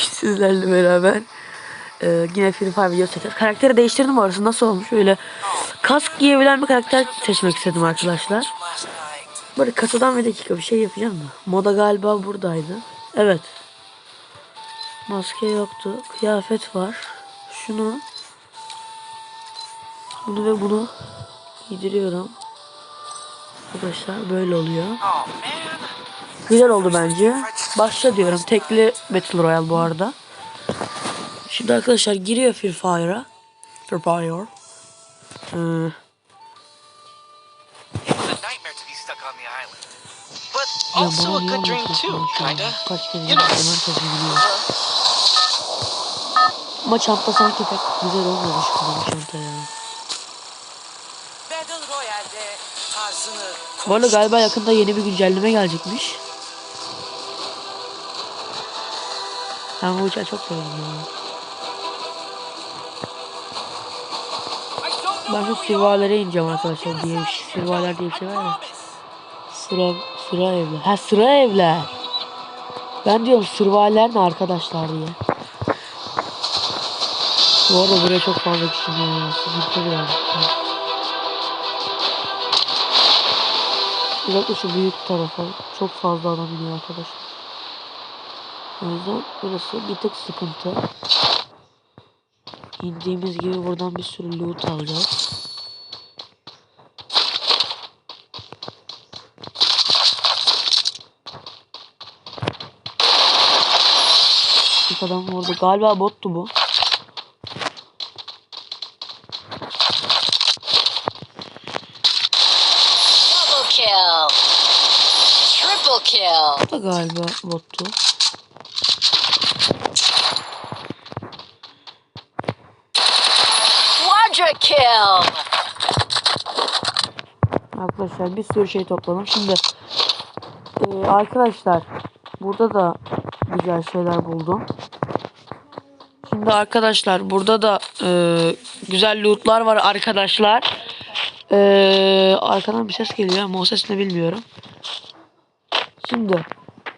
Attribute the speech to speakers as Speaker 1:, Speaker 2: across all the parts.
Speaker 1: sizlerle beraber e, yine Free Fire videosu çekeceğiz. Karakteri değiştirdim orası nasıl olmuş öyle kask giyebilen bir karakter seçmek istedim arkadaşlar. Böyle kasadan bir dakika bir şey yapacağım mı? Moda galiba buradaydı. Evet. Maske yoktu. Kıyafet var. Şunu bunu ve bunu giydiriyorum. Arkadaşlar böyle oluyor. Güzel oldu bence. Başla diyorum. Tekli Battle Royale bu arada. Şimdi arkadaşlar giriyor Free Fire'a. Free Fire. Ee,
Speaker 2: It's a nightmare to be stuck on the island. But
Speaker 1: ya
Speaker 2: also
Speaker 1: bana
Speaker 2: a good dream too, kinda. You know.
Speaker 1: Ama çanta sanki pek güzel olmamış bu çanta ya.
Speaker 3: Battle Royale'de tarzını
Speaker 1: Bu arada galiba yakında yeni bir güncelleme gelecekmiş. Ben çok ya. Ben şu sirvalere ineceğim arkadaşlar diye bir diye bir şey. Sıra, sıra evler. Ha sıra evler. Ben diyorum sırvaler ne arkadaşlar diye. Bu arada buraya çok fazla kişi geliyor ya. Sıkıntı biraz. Özellikle şu büyük tarafa çok fazla adam iniyor arkadaşlar. O yüzden burası bir tık sıkıntı. İndiğimiz gibi buradan bir sürü loot alacağız. Bir adam orada galiba bottu bu.
Speaker 4: Double kill. Triple kill.
Speaker 1: Bu da galiba bottu.
Speaker 4: Quadra kill.
Speaker 1: Arkadaşlar bir sürü şey topladım. Şimdi e, arkadaşlar burada da güzel şeyler buldum. Şimdi arkadaşlar burada da e, güzel lootlar var arkadaşlar. E, arkadan bir ses geliyor ama o ses ne bilmiyorum. Şimdi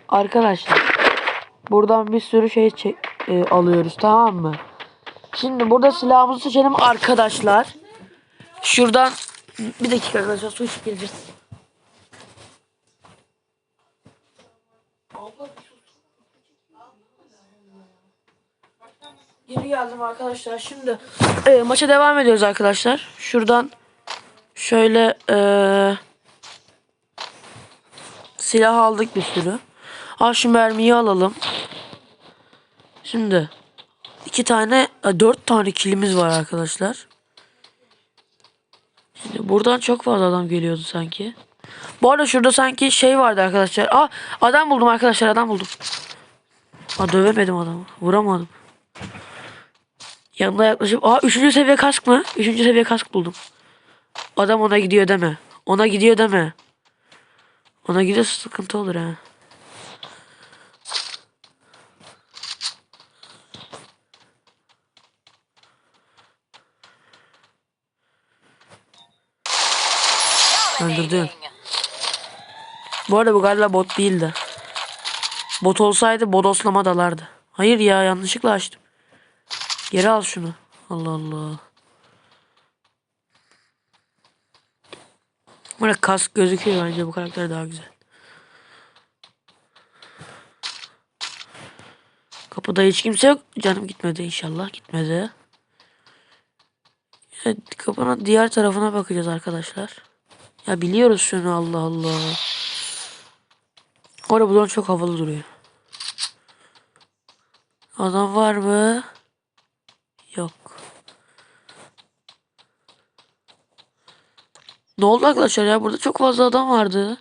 Speaker 1: arkadaşlar buradan bir sürü şey e, alıyoruz tamam mı? Şimdi burada silahımızı seçelim arkadaşlar. Şuradan bir dakika arkadaşlar su içip geleceğiz. Geri geldim arkadaşlar. Şimdi e, maça devam ediyoruz arkadaşlar. Şuradan şöyle e, silah aldık bir sürü. Al şu mermiyi alalım. Şimdi iki tane, e, dört tane kilimiz var arkadaşlar. Şimdi buradan çok fazla adam geliyordu sanki. Bu arada şurada sanki şey vardı arkadaşlar. Aa adam buldum arkadaşlar adam buldum. Aa dövemedim adamı. Vuramadım. Yanına yaklaşıp aa üçüncü seviye kask mı? Üçüncü seviye kask buldum. Adam ona gidiyor deme. Ona gidiyor deme. Ona gidiyorsa sıkıntı olur ha. Öldürdün. Bu arada bu galiba bot değildi. Bot olsaydı bodoslama dalardı. Hayır ya yanlışlıkla açtım. Geri al şunu. Allah Allah. Böyle kask gözüküyor bence bu karakter daha güzel. Kapıda hiç kimse yok. Canım gitmedi inşallah. Gitmedi. Kapının diğer tarafına bakacağız arkadaşlar. Ya biliyoruz şunu Allah Allah. Orada buradan çok havalı duruyor. Adam var mı? Yok. Ne oldu arkadaşlar ya? Burada çok fazla adam vardı.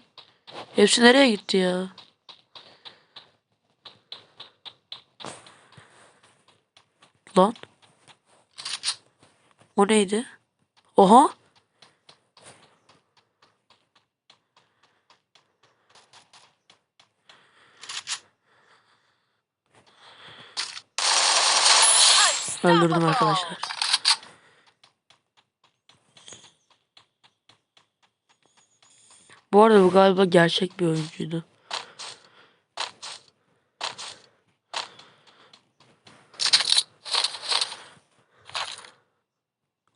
Speaker 1: Hepsi nereye gitti ya? Lan. O neydi? Oha. öldürdüm arkadaşlar. Bu arada bu galiba gerçek bir oyuncuydu.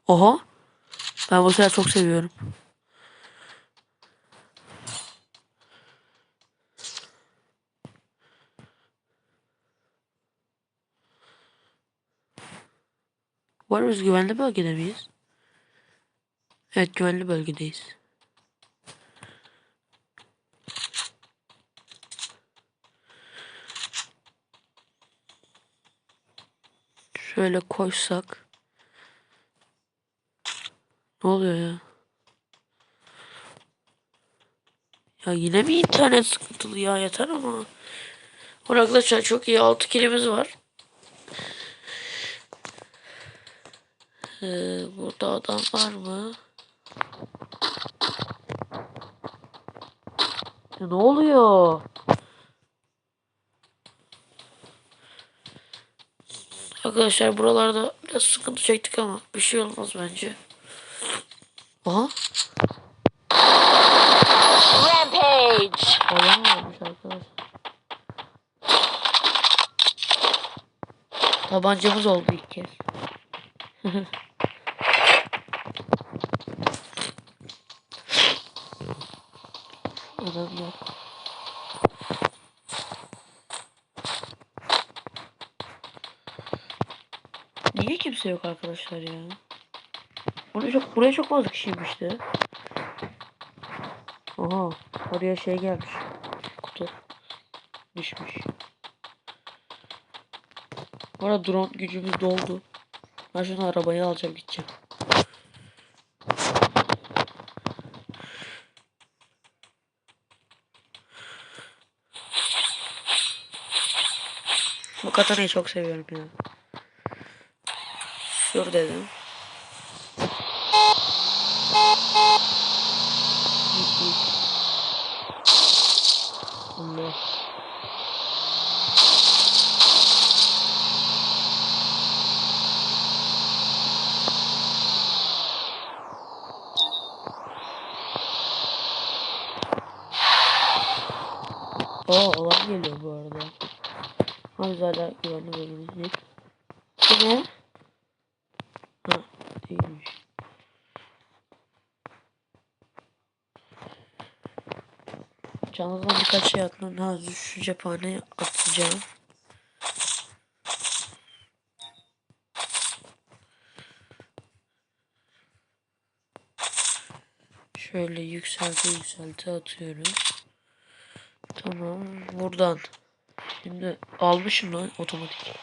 Speaker 1: Oha. Ben bu sefer çok seviyorum. Var mıyız güvenli bölgede miyiz? Evet güvenli bölgedeyiz. Şöyle koysak. Ne oluyor ya? Ya yine mi internet sıkıntılı ya yeter ama. Bu arkadaşlar çok iyi 6 kilimiz var. Ee, burada adam var mı? Ya ne oluyor? Arkadaşlar buralarda biraz sıkıntı çektik ama bir şey olmaz bence. Aha
Speaker 4: Rampage.
Speaker 1: Adam varmış arkadaşlar. Tabancamız oldu ilk kez. Yok. Niye kimse yok arkadaşlar ya? Buraya çok, buraya çok fazla kişiymişti. Oha oraya şey gelmiş. Kutu. Düşmüş. Bu arada drone gücümüz doldu. Ben şunu arabayı alacağım gideceğim. Bu katanayı çok seviyorum ya. Sür dedim. Allah. Aa alan geliyor bu arada. Ha biz hala güvenli bölümümüz? Ha değilmiş. Canlıdan birkaç şey atmam lazım. Şu cephaneye atacağım. Şöyle yükselti yükselti atıyoruz. Tamam. Buradan. Şimdi almışım lan otomatik.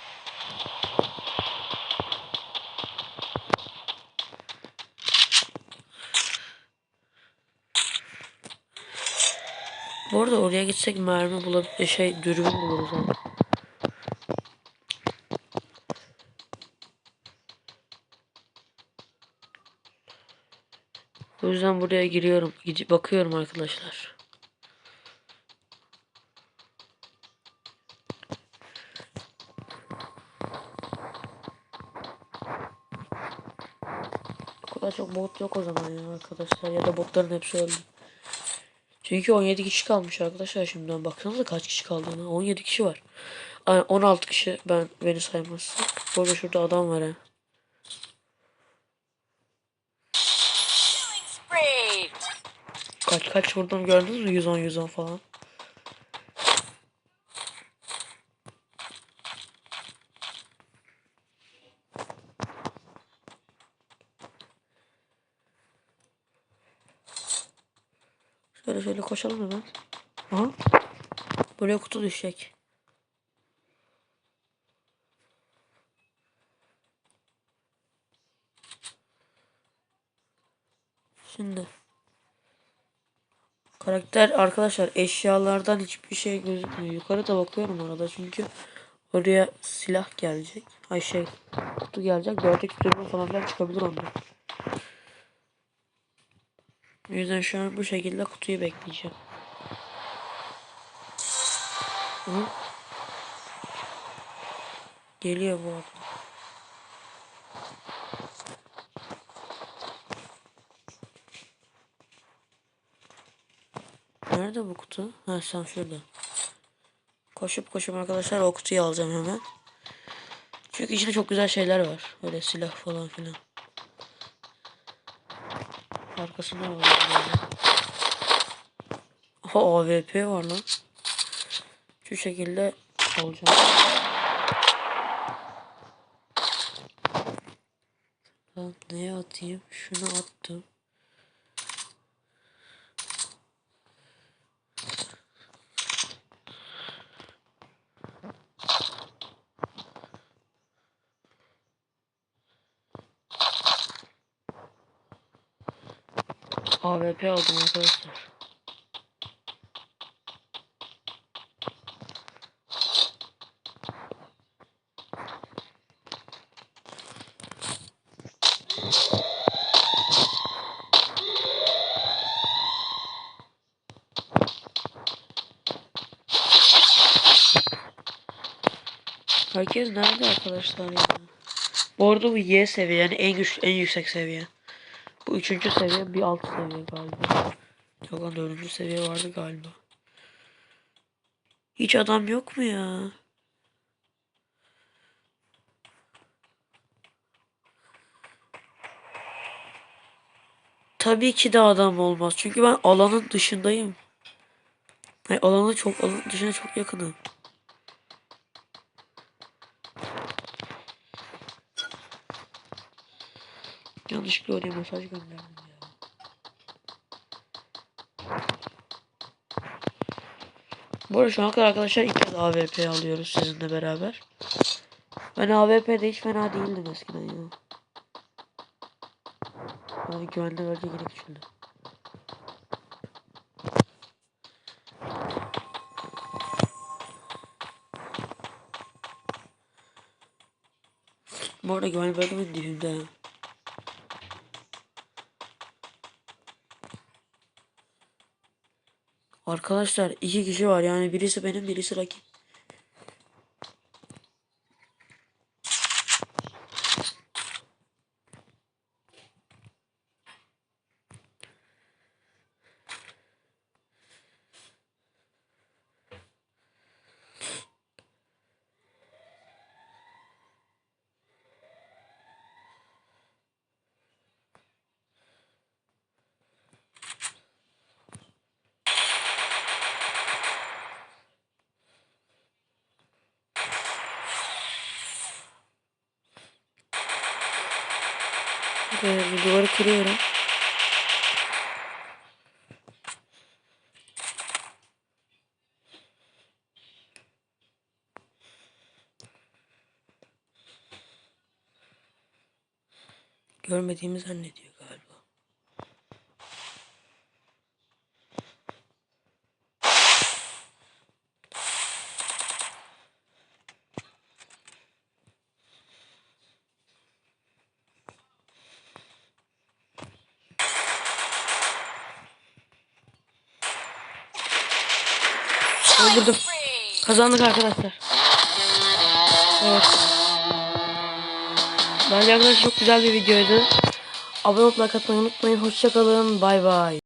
Speaker 1: Bu arada oraya gitsek mermi bulabilir şey dürbün buluruz ha. O yüzden buraya giriyorum. Bakıyorum arkadaşlar. Kadar çok bot yok o zaman ya arkadaşlar. Ya da botların hepsi öldü. Çünkü 17 kişi kalmış arkadaşlar şimdiden. Baksanıza kaç kişi kaldığına. 17 kişi var. Ay, 16 kişi ben beni saymazsak. Burada şurada adam var ha. Kaç kaç vurdum gördünüz mü? 110 110 falan. Şöyle şöyle koşalım hemen. Aha. Buraya kutu düşecek. Şimdi. Karakter arkadaşlar eşyalardan hiçbir şey gözükmüyor. Yukarıda bakıyorum arada çünkü oraya silah gelecek. Ay şey kutu gelecek. Gördük dürbün falan filan çıkabilir onda. O yüzden şu an bu şekilde kutuyu bekleyeceğim. Hı? Geliyor bu arada. Nerede bu kutu? Ha sen şurada. Koşup koşup arkadaşlar o kutuyu alacağım hemen. Çünkü içinde çok güzel şeyler var. Böyle silah falan filan. Alalım böyle. Aha AWP var lan. Şu şekilde alacağım. Lan neye atayım? Şunu attım. AWP aldım arkadaşlar. Herkes nerede arkadaşlar ya? Bu arada bu Y seviye yani en güç en yüksek seviye. Bu üçüncü seviye bir alt seviye galiba. Yok lan dördüncü seviye vardı galiba. Hiç adam yok mu ya? Tabii ki de adam olmaz. Çünkü ben alanın dışındayım. Hayır, alanın çok alanın dışına çok yakınım. Yanlışlıkla oraya mesaj gönderdim ya. Bu arada şu ana kadar arkadaşlar ilk kez AWP alıyoruz sizinle beraber. Ben AWP'de hiç fena değildim eskiden ya. Bana güvenli bölge yine küçüldü. Bu arada güvenli bölgemin dibinde. ha. Arkadaşlar iki kişi var yani birisi benim birisi rakip. Böyle bu duvarı kırıyorum. Görmediğimi zannediyor galiba. Öldürdüm. Kazandık arkadaşlar. Evet. Bence arkadaşlar çok güzel bir videoydu. Abone olmayı, like unutmayın. Hoşçakalın. Bay bay.